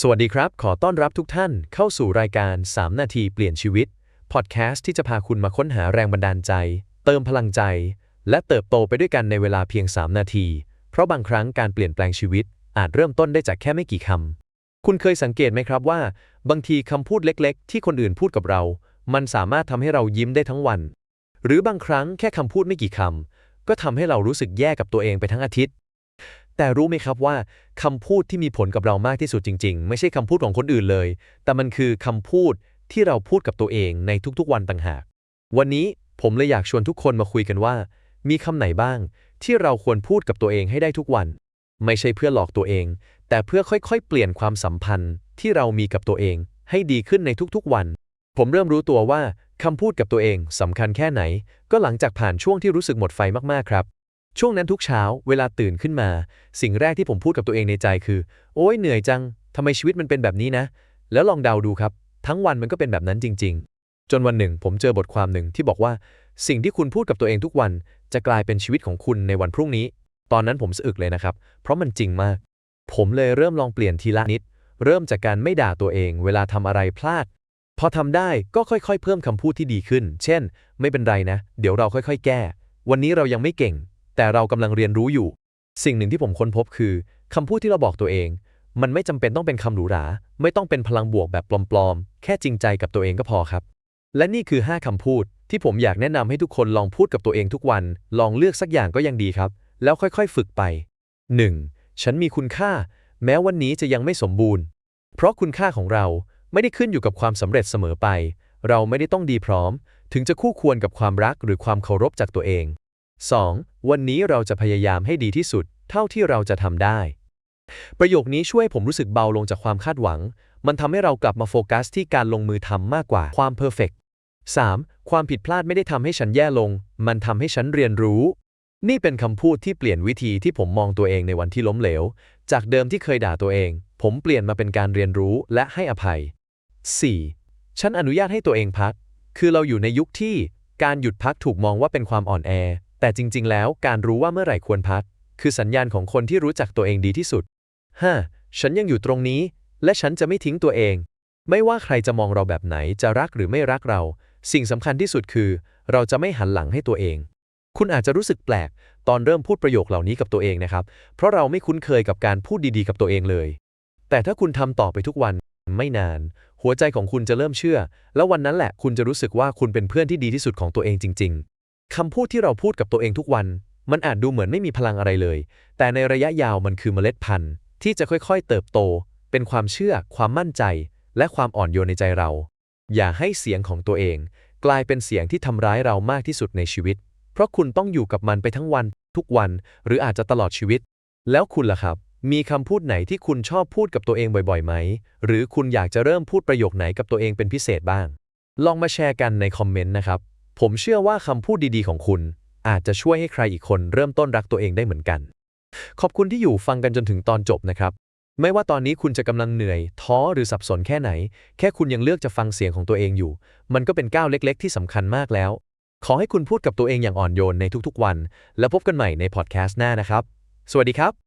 สวัสดีครับ ขอต้อนรับทุกท่านเข้าสู่รายการ 3 นาทีเปลี่ยนชีวิต พอดแคสต์ที่จะพาคุณมาค้นหาแรงบันดาลใจ เติมพลังใจ และเติบโตไปด้วยกันในเวลาเพียง 3 นาที เพราะบางครั้งการเปลี่ยนแปลงชีวิต อาจเริ่มต้นได้จากแค่ไม่กี่คำ คุณเคยสังเกตไหมครับว่า บางทีคำพูดเล็ก ๆ ที่คนอื่นพูดกับเรา มันสามารถทำให้เรายิ้มได้ทั้งวัน หรือบางครั้งแค่คำพูดไม่กี่คำก็ทำให้เรารู้สึกแย่กับตัวเองไปทั้งอาทิตย์ แต่รู้ไหมครับว่าคำพูดที่มีผลกับเรามากที่สุดจริง ๆ ไม่ใช่คำพูดของคนอื่นเลย แต่มันคือคำพูดที่เราพูดกับตัวเองในทุกๆวันต่างหาก วันนี้ผมเลยอยากชวนทุกคนมาคุยกันว่า มีคำไหนบ้าง ที่เราควรพูดกับตัวเองให้ได้ทุกวัน ไม่ใช่เพื่อหลอกตัวเอง แต่เพื่อค่อยๆ เปลี่ยนความสัมพันธ์ที่เรามีกับตัวเองให้ดีขึ้นในทุกๆวัน ผมเริ่มรู้ตัวว่าคำพูดกับตัวเองสำคัญแค่ไหน ก็หลังจากผ่านช่วงที่รู้สึกหมดไฟมากๆครับ ช่วงนั้นทุกเช้าเวลาตื่นขึ้นมา สิ่งแรกที่ผมพูดกับตัวเองในใจคือ โอ้ยเหนื่อยจังทำไมชีวิตมันเป็นแบบนี้นะ แล้วลองเดาดูครับ ทั้งวันมันก็เป็นแบบนั้นจริง ๆ จนวันหนึ่งผมเจอบทความหนึ่งที่บอกว่า สิ่งที่คุณพูดกับตัวเองทุกวัน จะกลายเป็นชีวิตของคุณในวันพรุ่งนี้ ตอนนั้นผมสะอึกเลยนะครับ เพราะมันจริงมาก ผมเลยเริ่มลองเปลี่ยนทีละนิด เริ่มจากการไม่ด่าตัวเอง เวลาทำอะไรพลาด พอทำได้ก็ค่อยๆ เพิ่มคำพูดที่ดีขึ้น เช่น ไม่เป็นไรนะ เดี๋ยวเราค่อย ๆ แก้ วันนี้เรายังไม่เก่ง แต่เรากำลังเรียนรู้อยู่ สิ่งหนึ่งที่ผมค้นพบคือคำพูดที่เราบอกตัวเอง มันไม่จำเป็นต้องเป็นคำหรูหรา ไม่ต้องเป็นพลังบวกแบบปลอมๆ แค่จริงใจกับตัวเองก็พอครับ และนี่คือ 5คำพูด ที่ผมอยากแนะนำให้ทุกคนลองพูดกับตัวเองทุกวัน ลองเลือกสักอย่างก็ยังดีครับ แล้วค่อยๆ ฝึกไป 1. ฉันมีคุณค่า แม้วันนี้จะยังไม่สมบูรณ์ เพราะคุณค่าของเราไม่ได้ขึ้นอยู่กับความสำเร็จเสมอไป เราไม่ได้ต้องดีพร้อม ถึงจะคู่ควรกับความรักหรือความเคารพจากตัวเอง 2. วันนี้เราจะพยายามให้ดีที่สุด เท่าที่เราจะทำได้ ประโยคนี้ช่วยผมรู้สึกเบาลงจากความคาดหวัง มันทำให้เรากลับมาโฟกัสที่การลงมือทำมากกว่าความเพอร์เฟกต์ 3. ความผิดพลาดไม่ได้ทำให้ฉันแย่ลง มันทำให้ฉันเรียนรู้ นี่เป็นคำพูดที่เปลี่ยนวิธีที่ผมมองตัวเองในวันที่ล้มเหลว จากเดิมที่เคยด่าตัวเอง ผมเปลี่ยนมาเป็นการเรียนรู้และให้อภัย 4. ฉันอนุญาตให้ตัวเองพัก คือเราอยู่ในยุคที่การหยุดพักถูกมองว่าเป็นความอ่อนแอ แต่จริง ๆ แล้วการรู้ว่าเมื่อไหร่ควรพักคือสัญญาณของคนที่รู้จักตัวเองดีที่สุด 5. ฉันยังอยู่ตรงนี้ และฉันจะไม่ทิ้งตัวเอง ไม่ว่าใครจะมองเราแบบไหนจะรักหรือไม่รักเรา สิ่งสำคัญที่สุดคือ เราจะไม่หันหลังให้ตัวเอง คุณอาจจะรู้สึกแปลก ตอนเริ่มพูดประโยคเหล่านี้กับตัวเองนะครับ เพราะเราไม่คุ้นเคยกับการพูดดีๆ กับตัวเองเลย แต่ถ้าคุณทำต่อไปทุกวัน ไม่นาน หัวใจของคุณจะเริ่มเชื่อ แล้ววันนั้นแหละคุณจะรู้สึกว่าคุณเป็นเพื่อนที่ดีที่สุดของตัวเองจริง ๆ คำพูดที่เราพูดกับตัวเองทุกวัน มันอาจดูเหมือนไม่มีพลังอะไรเลย แต่ในระยะยาวมันคือเมล็ดพันธุ์ ที่จะค่อยๆ เติบโต เป็นความเชื่อ ความมั่นใจ และความอ่อนโยนในใจเรา อย่าให้เสียงของตัวเอง กลายเป็นเสียงที่ทำร้ายเรามากที่สุดในชีวิต เพราะคุณต้องอยู่กับมันไปทั้งวัน ทุกวัน หรืออาจจะตลอดชีวิต แล้วคุณล่ะครับ มีคำพูดไหนที่คุณชอบพูดกับตัวเองบ่อยๆไหม หรือคุณอยากจะเริ่มพูดประโยคไหนกับตัวเองเป็นพิเศษบ้าง ลองมาแชร์กันในคอมเมนต์นะครับ ผมเชื่อว่าคำพูดดีๆของคุณ อาจจะช่วยให้ใครอีกคนเริ่มต้นรักตัวเองได้เหมือนกัน ขอบคุณที่อยู่ฟังกันจนถึงตอนจบนะครับ ไม่ว่าตอนนี้คุณจะกำลังเหนื่อย ท้อหรือสับสนแค่ไหน แค่คุณยังเลือกจะฟังเสียงของตัวเองอยู่ มันก็เป็นก้าวเล็ก ๆ ที่สำคัญมากแล้ว ขอให้คุณพูดกับตัวเองอย่างอ่อนโยนในทุกๆวัน แล้วพบกันใหม่ในพอดแคสต์หน้านะครับ สวัสดีครับ